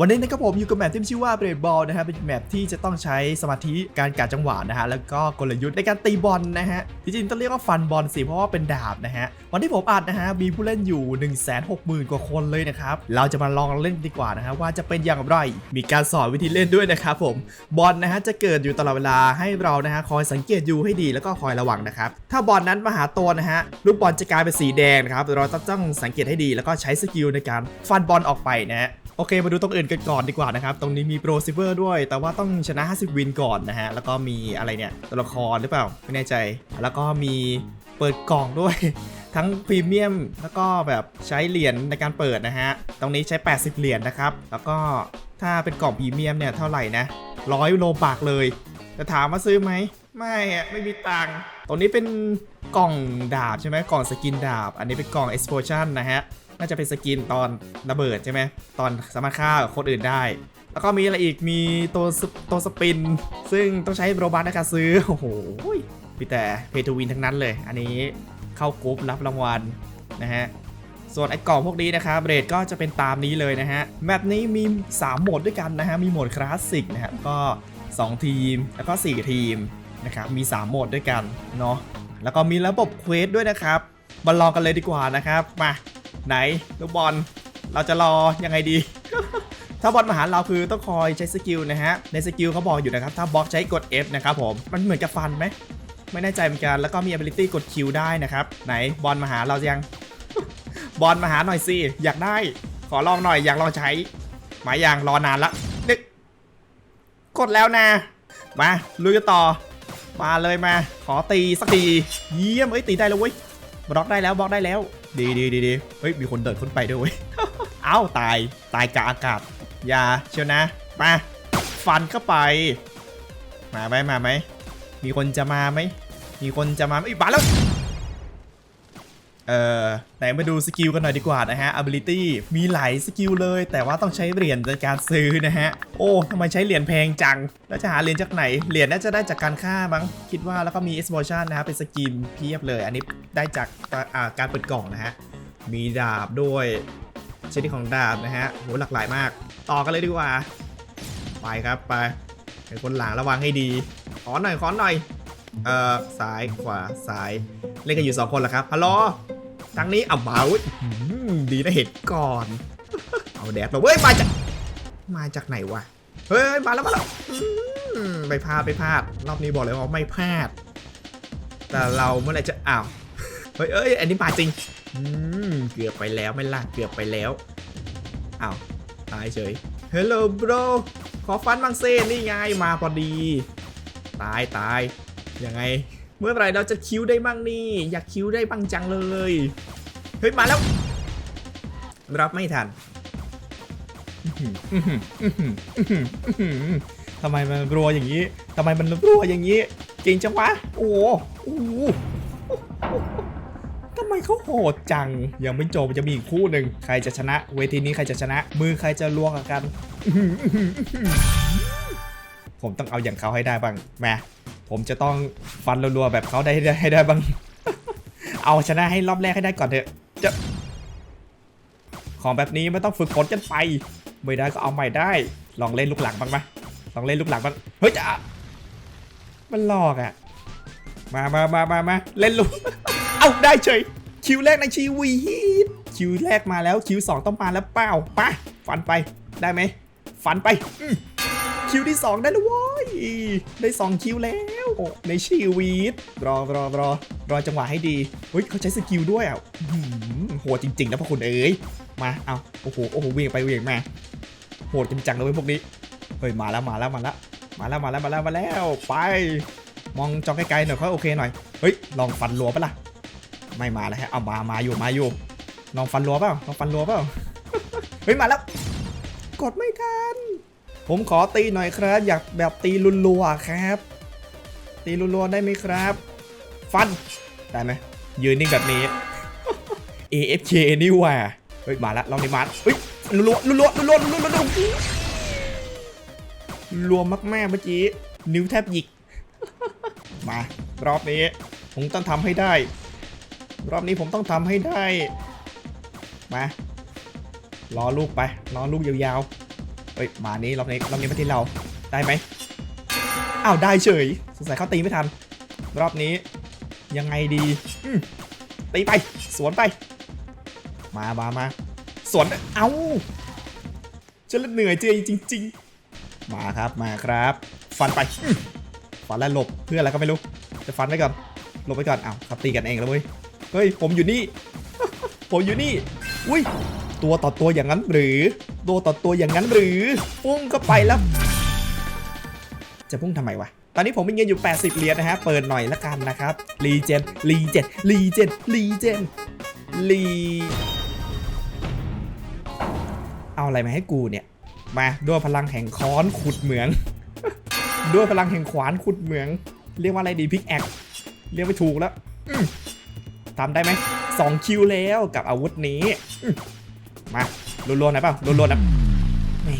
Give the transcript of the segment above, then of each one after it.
วันนี้นะครับผมอยู่กับแมปที่ชื่อว่าเบรดบอลนะฮะเป็นแมปที่จะต้องใช้สมาธิการกาจังหวะนะฮะแล้วก็กลยุทธ์ในการตีบอลนะฮะที่จริงต้องเรียกว่าฟันบอลสิเพราะว่าเป็นดาบนะฮะวันที่ผมอัดนะฮะมีผู้เล่นอยู่ 1 6 0 0 0 0 กว่าคนเลยนะครับเราจะมาลองเล่นดีกว่านะฮะว่าจะเป็นอย่างไรมีการสอนวิธีเล่นด้วยนะครับผมบอลนะฮะจะเกิดอยู่ตลอดเวลาให้เรานะฮะคอยสังเกตอยู่ให้ดีแล้วก็คอยระวังนะครับถ้าบอลนั้นมาหาตัวนะฮะลูกบอลจะกลายเป็นสีแดงนะครับเราต้องสังเกตให้ดีแล้วก็ใช้สกิลในการฟันบอลออกไปนะฮะโอเคมาดูตรงอื่นกันก่อนดีกว่านะครับ ตรงนี้มีโปรซิเวอร์ด้วย แต่ว่าต้องชนะ 50 วินก่อนนะฮะ แล้วก็มีอะไรเนี่ยตัวละครหรือเปล่า ไม่แน่ใจ แล้วก็มีเปิดกล่องด้วย ทั้งพรีเมียม แล้วก็แบบใช้เหรียญในการเปิดนะฮะ ตรงนี้ใช้ 80 เหรียญนะครับ แล้วก็ถ้าเป็นกล่องพรีเมียมเนี่ยเท่าไหร่นะร้อยโลบากเลย จะถามว่าซื้อไหม ไม่อะไม่มีตังค์ตรงนี้เป็นกล่องดาบใช่ไหมกล่องสกินดาบ อันนี้เป็นกล่อง explosion นะฮะ น่าจะเป็นสกินตอนระเบิดใช่ไหมตอนสามารถฆ่าคนอื่นได้ แล้วก็มีอะไรอีกมีตัวสตัวสปิน ซึ่งต้องใช้โรบัสในการซื้อโอ้โหมีแต่เพทูวินทั้งนั้นเลย อันนี้เข้ากรุ๊ปรับรางวัลนะฮะส่วนไอ้กล่องพวกนี้นะครับเรทก็จะเป็นตามนี้เลยนะฮะแมปนี้มี 3 โหมดด้วยกันนะฮะมีโหมดคลาสสิกนะฮะก็ 2 ทีมแล้วก็ 4 ทีมนะครับมี 3 โหมดด้วยกันเนาะแล้วก็มีระบบเควสด้วยนะครับมาลองกันเลยดีกว่านะครับมา ไหนลูกบอลเราจะรอยังไงดี ถ้าบอลมาหาเราคือต้องคอยใช้สกิลนะฮะ ในสกิลเขาบอกอยู่นะครับ ถ้าบล็อกใช้กด F นะครับผม มันเหมือนกับฟันไหม ไม่แน่ใจเหมือนกัน แล้วก็มี ability กด Q ได้นะครับ ไหนบอลมาหาเรายัง บอลมาหาหน่อยสิ อยากได้ ขอลองหน่อย อยากลองใช้ หมายอย่างรอนานละนึก กดแล้วนะ มาลุยกันต่อ มาเลยมา ขอตีสักทีเยี่ยมเอ้ยตีได้แล้วเว้ย บล็อกได้แล้วบล็อกได้แล้ว ดีดีดีดีเฮ้ยมีคนเดินขึ้นไปด้วยเว้ยเอ้าตายตายกะอากาศอย่าเชียวนะมาฟันเข้าไป มาไหมมาไหมมีคนจะมาไหมมีคนจะมาไอีบ้าแล้ว เอ่อไหนมาดูสกิลกันหน่อยดีกว่านะฮะ ability มีหลายสกิลเลย แต่ว่าต้องใช้เหรียญในการซื้อนะฮะ โอ้ทำไมใช้เหรียญแพงจัง แล้วจะหาเหรียญจากไหน เหรียญน่าจะได้จากการฆ่ามั้ง คิดว่าแล้วก็มี explosion นะครับเป็นสกินเพียบเลย อันนี้ได้จากาการเปิดกล่องนะฮะ มีดาบด้วยชนิดของดาบนะฮะโหหลากหลายมาก ต่อกันเลยดีกว่า ไปครับไปไอ้คนหลังระวังให้ดี ขอหน่อยขอหน่อย เอ่อซ้ายขวาซ้าย เล่นกันอยู่สองคนเหรอครับฮัลโหล ทางนี้เอามาเว้ยอื้อหือดีนะเห็นก่อน เอาแดดมาเว้ยมาจากมาจากไหนวะเฮ้ยมาแล้วมาแล้วไม่พลาดไม่พลาดรอบนี้บอกเลยว่าไม่พลาด แต่เราเมื่อไหร่จะอ้าวเฮ้ยเอ้ยอันนี้มาจริงอืมเกือบไปแล้วไม่ล่ะเกือบไปแล้วอ้าวตายเฉย Hello bro ขอฟันบางเซนี่ไงมาพอดี ตายตายยังไง เมื่อไหรเราจะคิวได้บ้างนี่ อยากคิวได้บ้างจังเลย เฮ้ย มาแล้ว รับไม่ทันทำไมมันรัวอย่างนี้ทำไมมันรัวอย่างนี้ เก่งจังวะ โอ้โหทำไมเขาโหดจัง ยังไม่จบจะมีอีกคู่หนึ่ง ใครจะชนะ เวทีนี้ใครจะชนะ มือใครจะรัวกัน ผมต้องเอาอย่างเขาให้ได้บ้างแหม ผมจะต้องฟันรัวๆแบบเขาได้ให้ได้บ้าง เอาชนะให้รอบแรกให้ได้ก่อนเถอะจะของแบบนี้ไม่ต้องฝึกฝนกันไปไม่ได้ก็เอาใหม่ได้ ลองเล่นลูกหลังบ้างไหมลองเล่นลูกหลังบ้างเฮ้ยจะมันหลอกอะ่ะ มามามามามาเล่นลูก เอาได้เฉย คิวแรกในชีวิตคิวแรกมาแล้วคิวสองต้องมาแล้วเปล่าไปฟันไปได้ไหมฟันไปอื คิวที่ 2 ได้แล้วว้ยได้ 2 คิวแล้ว ในชีวิต รอรอรอรอจังหวะให้ดีเฮ้ยเขาใช้สกิลด้วยอะอื้อหือโหดจริง ๆ นะพวกคุณเอ้ยมาเอาโอ้โหโอ้โหเวียงไปเวียงมาโหดจริงจังเลยเว้ยพวกนี้เฮ้ยมาแล้วมาแล้วมาแล้วมาแล้วมาแล้วมาแล้วมาแล้วไป มองจอไกลๆหน่อยค่อยโอเคหน่อยเฮ้ยลองฟันรัวปะล่ะไม่มาแล้วฮะเอามามาอยู่มาอยู่ลองฟันรัวเปล่าลองฟันรัวเปล่าเฮ้ยมาแล้วกดไม่ทัน ผมขอตีหน่อยครับ อยากแบบตีรัวครับ ตีรัวได้ไหมครับ ฟัน ได้ไหมยืนนิ่งแบบนี้ AFK นี่ว่าเฮ้ยมาแล้วลองนี้มาเฮ้ยรัวๆรัวๆรัวๆรัวๆรัวๆรัวรัวมากแม่เมื่อกี้นิ้วแทบหยิก มารอบนี้ ผมต้องทำให้ได้ รอบนี้ผมต้องทำให้ได้ มารอลูกไปรอลูกยาวๆ เฮ้ยมานี้รอบนี้รอบนี้มาที่เราได้ไหมอ้าวได้เฉยสงสัยเขาตีไม่ทัน รอบนี้ยังไงดีตีไปสวนไป มามามาสวนเอ้าฉันเหนื่อยใจจริง ๆ มาครับมาครับ ฟันไปฟันแล้วหลบเพื่ออะไรก็ไม่รู้จะฟันไว้ก่อนหลบไปก่อนเอ้าวเขาตีกันเองแล้วเว้ยเฮ้ยผมอยู่นี่ ผมอยู่นี่ อุ้ย ตัวต่อตัวอย่างนั้นหรือ ตัวต่อตัวอย่างนั้นหรือพุ่งก็ไปแล้ว จะพุ่งทำไมวะตอนนี้ผมมีเงินอยู่ 80 เหรียญนะฮะ เปิดหน่อยละกันนะครับรีเจนรีเจนรีเจนรีเจนรีเอาอะไรมาให้กูเนี่ย มาด้วยพลังแห่งค้อนขุดเหมือง ด้วยพลังแห่งขวานขุดเหมือง เรียกว่าอะไรดีพิกแอคเรียกไม่ถูกแล้วทำได้ไหมสองคิวแล้วกับอาวุธนี้ มารัวๆหน่อยเปล่ารัวๆนะแหม่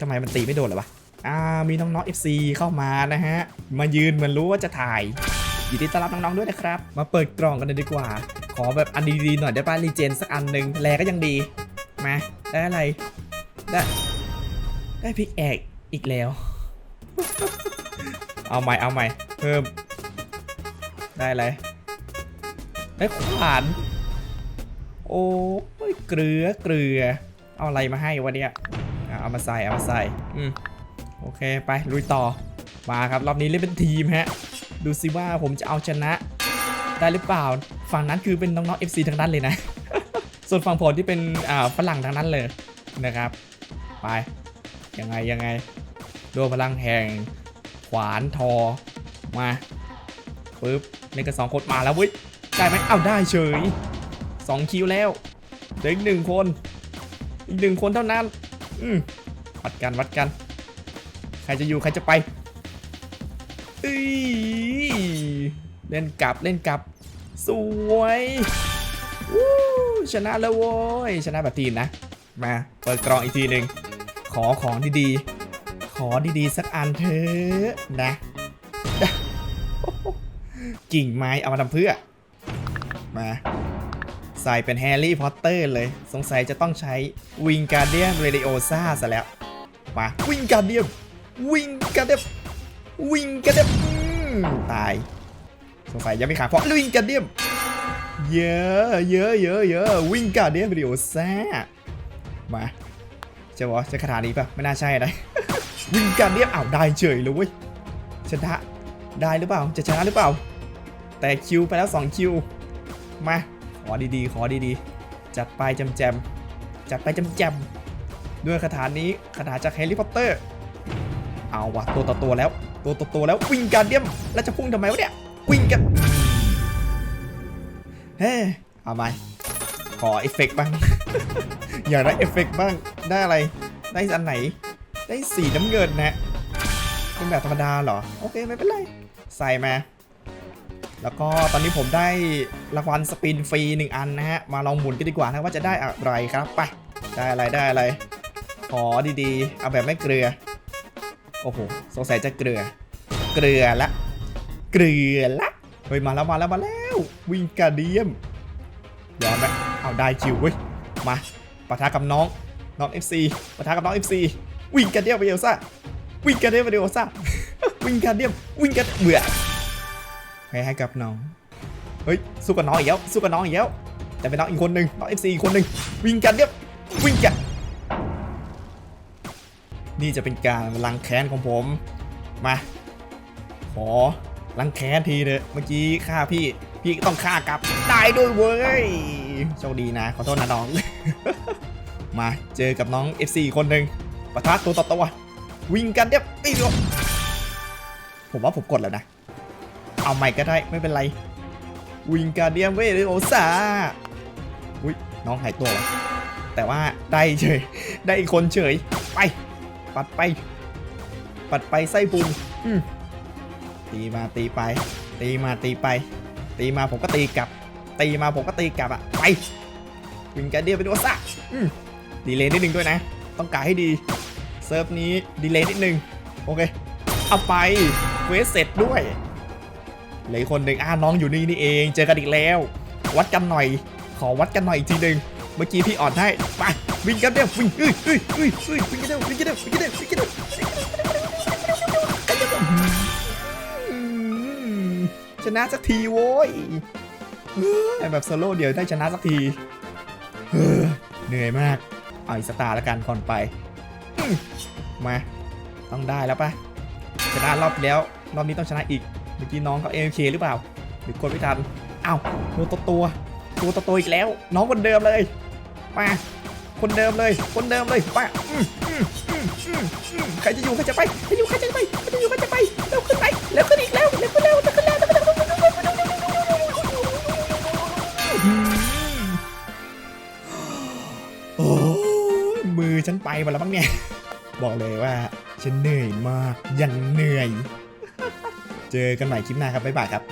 ทำไมมันตีไม่โดนหรอวะอ่ามีน้องๆ FC เข้ามานะฮะ มายืนเหมือนรู้ว่าจะถ่ายยินดีต้อนรับน้องๆด้วยนะครับ มาเปิดกล่องกันเลยดีกว่า ขอแบบอันดีๆหน่อยได้ป่ะรีเจนสักอันหนึ่งแลก็ยังดี มาได้อะไร ได้ ได้พิกแอกอีกแล้ว เอาใหม่เอาใหม่เพิ่ม ได้อะไร ได้ขวาน โอ้ เกลือเกลือ เอาอะไรมาให้วะเนี่ยเอามาใส่เอามาใส่อืมโอเคไปลุยต่อมาครับรอบนี้เล่นเป็นทีมฮะ ดูสิว่าผมจะเอาชนะ ได้หรือเปล่า ฝั่งนั้นคือเป็นน้องๆ FC ทั้งนั้นเลยนะ ส่วนฝั่งผมที่เป็นอ่าฝรั่งทั้งนั้นเลยนะครับ ไปยังไงยังไงดวพลังแห่งขวานทอมาปึ๊บเล่นกันสองคนมาแล้วเว้ยได้ไหมเอ้าได้เฉยสองคิวแล้ว เหลืออีกหนึ่งคน อีกหนึ่งคนเท่านั้น อืมวัดกันวัดกัน ใครจะอยู่ใครจะไปเอ้ยเล่นกลับเล่นกลับ สวยวู้ชนะแล้วโว้ย ชนะแบบทีมนะ มาเปิดกล่องอีกทีหนึ่งขอของดีๆ ขอดีๆ สักอันเถอะนะ กิ่งไม้เอามาทำเพื่อ มา ใส่เป็นแฮร์รี่พอตเตอร์เลย สงสัยจะต้องใช้วิงการเดียนเรดิโอซ่าซะแล้ว มาวิงการเดียมวิงการเดียมวิงการเดียมตาย สงสัยยังไม่ขาดเพราะวิงการเดียมเยอะเยอะเยอะเยอะวิงการเดียมวิดีโอซ่ามาจะวะจะคาถานี้ปะไม่น่าใช่นะวิงการเดียมอ้าวได้เฉยเลยเว้ยชนะได้หรือเปล่าจะชนะหรือเปล่า แต่คิวไปแล้ว2คิวมา ขอดีๆ ขอดีๆ จัดไปจำแจมๆจัดไปจำแจมด้วยคาถานี้คาถาจากแฮร์รี่พอตเตอร์ เอาวะตัวต่อตัวแล้ว ตัวต่อตัวแล้ววิ่งการเดียมแล้วจะพุ่งทำไมวะเนี่ยวิ่งกันเฮ้เอาไหมขอเอฟเฟกต์บ้าง อยากได้เอฟเฟกต์บ้างได้อะไรได้อันไหน ได้สีน้ำเงินนะเป็นแบบธรรมดาเหรอ โอเค ไม่เป็นไร ใส่มา แล้วก็ตอนนี้ผมได้รางวัลสปินฟรีหนึ่งอันนะฮะ มาลองหมุนกันดีกว่านะว่าจะได้อะไรครับไป ได้อะไรได้อะไร ขอดีๆ เอาแบบไม่เกลือ โอ้โห สงสัยจะเกลือ เกลือละ เกลือละเฮ้ยมาแล้วมาแล้วมาแล้ว วิงการเดียมยอมไหมเอาได้จิวเว้ย มาปะทะกับน้องน้อง FC ปะทะกับน้อง FC วิงการเดียมไปเดียวซ่าวิงการเดียมไปเดียวซ่าวิงการเดียมวิงกาเบื่อ ให้ให้กับน้อง เฮ้ย สู้กับน้องอีกแล้ว สู้กับน้องอีกแล้ว แต่เป็นน้องอีกคนหนึ่งน้อง FC อีกคนหนึ่งวิ่งการเดียวิ่งกัน นี่จะเป็นการลังแค้นของผม มา ขอลังแค้นทีเถอะ เมื่อกี้ฆ่าพี่ พี่ต้องฆ่ากลับ ได้ด้วยเว้ย โชคดีนะ ขอโทษนะน้อง มาเจอกับน้อง FC คนหนึ่งปะทะตัวต่อตัววิ่งกันเดี๋ยวตีตัวผมว่าผมกดแล้วนะ เอาใหม่ก็ได้ไม่เป็นไร วิงการเดียมเวหรือโอซาอุ้ยน้องหายตัว แต่ว่าได้เฉย ได้อีกคนเฉย ไป ปัดไป ปัดไปไส้พุงอืมตีมาตีไป ตีมาตีไป ตีมาผมก็ตีกลับ ตีมาผมก็ตีกลับอะไป วิงการเดียมเป็นโอซาอืมดีเลยนิดนึงด้วยนะ ต้องการให้ดี เซิร์ฟนี้ดีเลยนิดนึง โอเค เอาไปเวสเสร็จด้วย เหลือคนหนึ่งอ่าน้องอยู่นี่นี่เอง เจอกันอีกแล้ว วัดกันหน่อย ขอวัดกันหน่อยอีกทีหนึ่งเมื่อกี้พี่อ่อนให้ไปวิ่งกันเร็ววิ่งเอ้ยเอ้ยเอ้ยเอ้ยวิ่งกันเร็ววิ่งกันเร็ววิ่งกันเร็ววิ่งกันเร็ววิ่งกันเร็วอืมชนะสักทีโว้ยแบบโซโล่เดียวได้ชนะสักทีเหนื่อยมากเอาอีสตาร์ละกันก่อนไปมาต้องได้แล้วปะชนะรอบแล้ว รอบนี้ต้องชนะอีก เมื่อกี้น้องเขาเอเคหรือเปล่า หรือกดไม่ทันอ้าวตัวตัวตัวตัวตัวตัวอีกแล้ว น้องคนเดิมเลยมาคนเดิมเลย คนเดิมเลยมาใครจะอยู่ใครจะไปใครจะอยู่ใครจะไปใครจะอยู่ใครจะไปเร็วขึ้นไปเร็วขึ้นอีกแล้วเร็วขึ้นเร็วเร็วขึ้นเร็วเร็วขึ้นเร็วขึ้นเร็วเร็วขึ้วมโอ้ยมือฉันไปหมดแล้วบ้างเนี่ย บอกเลยว่าฉันเหนื่อยมากยังเหนื่อย เจอกันใหม่คลิปหน้าครับบ๊ายบายครับ